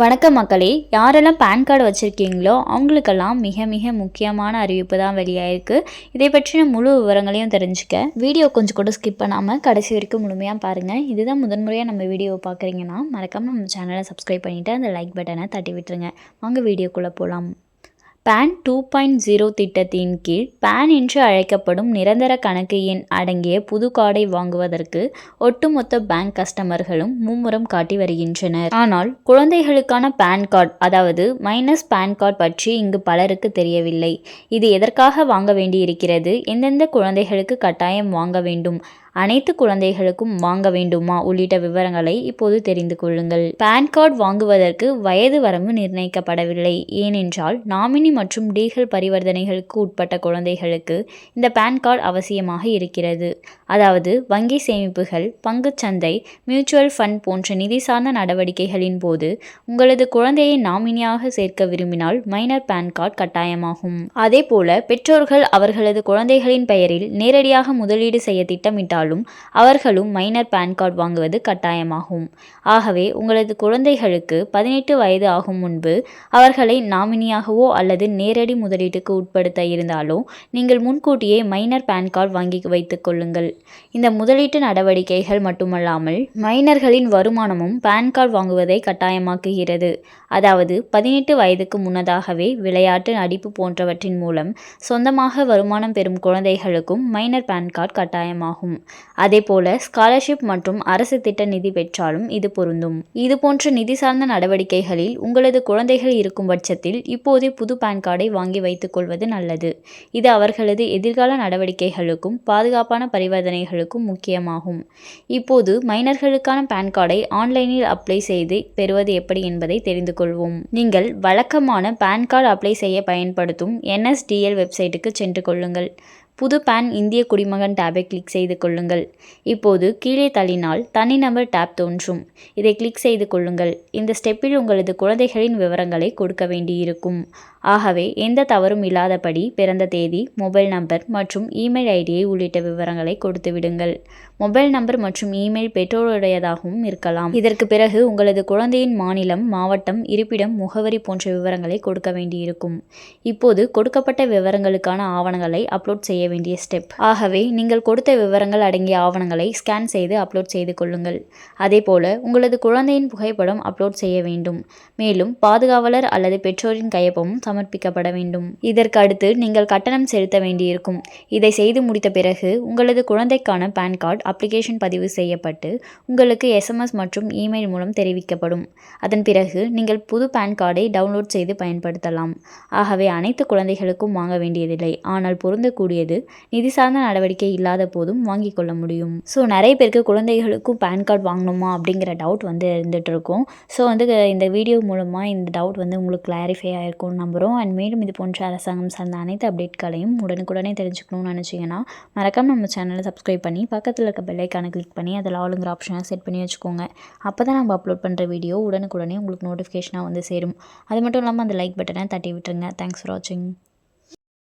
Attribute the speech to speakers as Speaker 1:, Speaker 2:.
Speaker 1: வணக்கம் மக்களே யாரெல்லாம் பேன் கார்டு வச்சுருக்கீங்களோ அவங்களுக்கெல்லாம் மிக மிக முக்கியமான அறிவிப்பு தான் வெளியாயிருக்கு. இதை பற்றின முழு விவரங்களையும் தெரிஞ்சுக்க வீடியோ கொஞ்சம் கூட ஸ்கிப் பண்ணாமல் கடைசி வரைக்கும் முழுமையாக பாருங்கள் இதுதான் முதன்முறையாக நம்ம வீடியோவை பார்க்குறீங்கன்னா மறக்காமல் நம்ம சேனலை சப்ஸ்கிரைப் பண்ணிவிட்டு அந்த லைக் பட்டனை தட்டி விட்டுருங்க. வாங்க வீடியோக்குள்ளே போகலாம் பேன் டூ பாயிண்ட் ஜீரோ திட்டத்தின் கீழ் பேன் என்று அழைக்கப்படும் நிரந்தர கணக்கு எண் அடங்கிய புது கார்டை வாங்குவதற்கு ஒட்டுமொத்த பேங்க் கஸ்டமர்களும் மும்முரம் காட்டி வருகின்றனர். ஆனால் குழந்தைகளுக்கான பேன் கார்டு அதாவது மைனஸ் பேன் கார்டு பற்றி இங்கு பலருக்கு தெரியவில்லை. இது எதற்காக வாங்க வேண்டியிருக்கிறது? எந்தெந்த குழந்தைகளுக்கு கட்டாயம் வாங்க வேண்டும்? அனைத்து குழந்தைகளுக்கும் வாங்க வேண்டுமா? உள்ளிட்ட விவரங்களை இப்போது தெரிந்து கொள்ளுங்கள். பேன் கார்டு வாங்குவதற்கு வயது வரம்பு நிர்ணயிக்கப்படவில்லை. ஏனென்றால் நாமினி மற்றும் டீகல் பரிவர்த்தனைகளுக்கு உட்பட்ட குழந்தைகளுக்கு இந்த பேன் கார்டு அவசியமாக இருக்கிறது. அதாவது வங்கி சேமிப்புகள் பங்குச்சந்தை மியூச்சுவல் ஃபண்ட் போன்ற நிதி சார்ந்த நடவடிக்கைகளின் போது உங்களது குழந்தையை நாமினியாக சேர்க்க விரும்பினால் மைனர் பேன் கார்டு கட்டாயமாகும். அதே போல பெற்றோர்கள் அவர்களது குழந்தைகளின் பெயரில் நேரடியாக முதலீடு செய்ய திட்டமிட்டால் இருந்தாலும் அவர்களும் மைனர் பேன் கார்டு வாங்குவது கட்டாயமாகும். ஆகவே உங்களது குழந்தைகளுக்கு பதினெட்டு வயது ஆகும் முன்பு அவர்களை நாமினியாகவோ அல்லது நேரடி முதலீட்டுக்கு உட்படுத்த இருந்தாலோ நீங்கள் முன்கூட்டியே மைனர் பேன் கார்டு வாங்கி வைத்துக் கொள்ளுங்கள். இந்த முதலீட்டு நடவடிக்கைகள் மட்டுமல்லாமல் மைனர்களின் வருமானமும் பேன் கார்டு வாங்குவதை கட்டாயமாக்குகிறது. அதாவது பதினெட்டு வயதுக்கு முன்னதாகவே விளையாட்டு நடிப்பு போன்றவற்றின் மூலம் சொந்தமாக வருமானம் பெறும் குழந்தைகளுக்கும் மைனர் பேன் கார்டு கட்டாயமாகும். அதேபோல ஸ்காலர்ஷிப் மற்றும் அரசு திட்ட நிதி பெற்றாலும் இது பொருந்தும். இது போன்ற நிதி சார்ந்த நடவடிக்கைகளில் உங்களது குழந்தைகள் இருக்கும் பட்சத்தில் இப்போதே புது பேன் கார்டை வாங்கி வைத்துக் கொள்வது நல்லது. இது அவர்களது எதிர்கால நடவடிக்கைகளுக்கும் பாதுகாப்பான பரிவர்த்தனைகளுக்கும் முக்கியமாகும். இப்போது மைனர்களுக்கான பேன் கார்டை ஆன்லைனில் அப்ளை செய்து பெறுவது எப்படி என்பதை தெரிந்து கொள்வோம். நீங்கள் வழக்கமான பேன் கார்டு அப்ளை செய்ய பயன்படுத்தும் என்எஸ்டிஎல் வெப்சைட்டுக்கு சென்று கொள்ளுங்கள். புது பேன் இந்திய குடிமகன் டேபை கிளிக் செய்து கொள்ளுங்கள். இப்போது கீழே தள்ளினால் தனிநபர் டேப் தோன்றும். இதை கிளிக் செய்து கொள்ளுங்கள். இந்த ஸ்டெப்பில் உங்களது குழந்தைகளின் விவரங்களை கொடுக்க வேண்டியிருக்கும். ஆகவே எந்த தவறும் இல்லாதபடி பிறந்த தேதி மொபைல் நம்பர் மற்றும் இமெயில் ஐடியை உள்ளிட்ட விவரங்களை கொடுத்து விடுங்கள். மொபைல் நம்பர் மற்றும் இமெயில் பெற்றோருடையதாகவும் இருக்கலாம். இதற்கு பிறகு உங்களது குழந்தையின் மாநிலம் மாவட்டம் இருப்பிடம் முகவரி போன்ற விவரங்களை கொடுக்க வேண்டியிருக்கும். இப்போது கொடுக்கப்பட்ட விவரங்களுக்கான ஆவணங்களை அப்லோட் செய்ய வேண்டிய ஸ்டெப் ஆகவே நீங்கள் கொடுத்த விவரங்கள் அடங்கிய ஆவணங்களை ஸ்கேன் செய்து அப்லோட் செய்து கொள்ளுங்கள். அதேபோல உங்களது குழந்தையின் புகைப்படம் அப்லோட் செய்ய வேண்டும். மேலும் பாதுகாவலர் அல்லது பெற்றோரின் கையொப்பமும் சமர்ப்பிக்கப்பட வேண்டும். இதற்கு அடுத்து நீங்கள் கட்டணம் செலுத்த வேண்டியிருக்கும். இதை செய்து முடித்த பிறகு உங்களது குழந்தைக்கான பேன் கார்டு அப்ளிகேஷன் பதிவு செய்யப்பட்டு உங்களுக்கு எஸ்எம்எஸ் மற்றும் இமெயில் மூலம் தெரிவிக்கப்படும். அதன் பிறகு நீங்கள் புது பேன் கார்டை டவுன்லோட் செய்து பயன்படுத்தலாம். ஆகவே அனைத்து குழந்தைகளுக்கும் வாங்க வேண்டியதில்லை. ஆனால் பொருந்தக்கூடியது நிதி சார்ந்த நடவடிக்கை இல்லாத போதும் வாங்கி கொள்ள முடியும். ஸோ நிறைய பேருக்கு குழந்தைகளுக்கும் பேன் கார்டு வாங்கணுமா அப்படிங்கிற டவுட் வந்து இருந்துகிட்டு இருக்கும் ஸோ வந்து இந்த வீடியோ மூலமாக இந்த டவுட் வந்து உங்களுக்கு கிளாரிஃபை ஆகிருக்கும்னு நம்புகிறோம் அண்ட் மேலும் இது போன்ற அரசாங்கம் சார்ந்த அனைத்து அப்டேட்களையும் உடனுக்குடனே தெரிஞ்சுக்கணும்னு நினச்சிங்கன்னா மறக்காம நம்ம சேனலை சப்ஸ்கிரைப் பண்ணி பக்கத்தில் இருக்க பெல்லைக்கான கிளிக் பண்ணி அதில் ஆளுங்கிற ஆப்ஷனை செட் பண்ணி வச்சுக்கோங்க. அப்போ தான் நம்ம அப்லோட் பண்ணுற வீடியோ உடனுக்குடனே உங்களுக்கு நோட்டிஃபிகேஷனாக வந்து சேரும். அது மட்டும் இல்லாமல் அந்த லைக் பட்டனை தட்டி விட்டுருங்க. தேங்க்ஸ் ஃபார் வாட்சிங்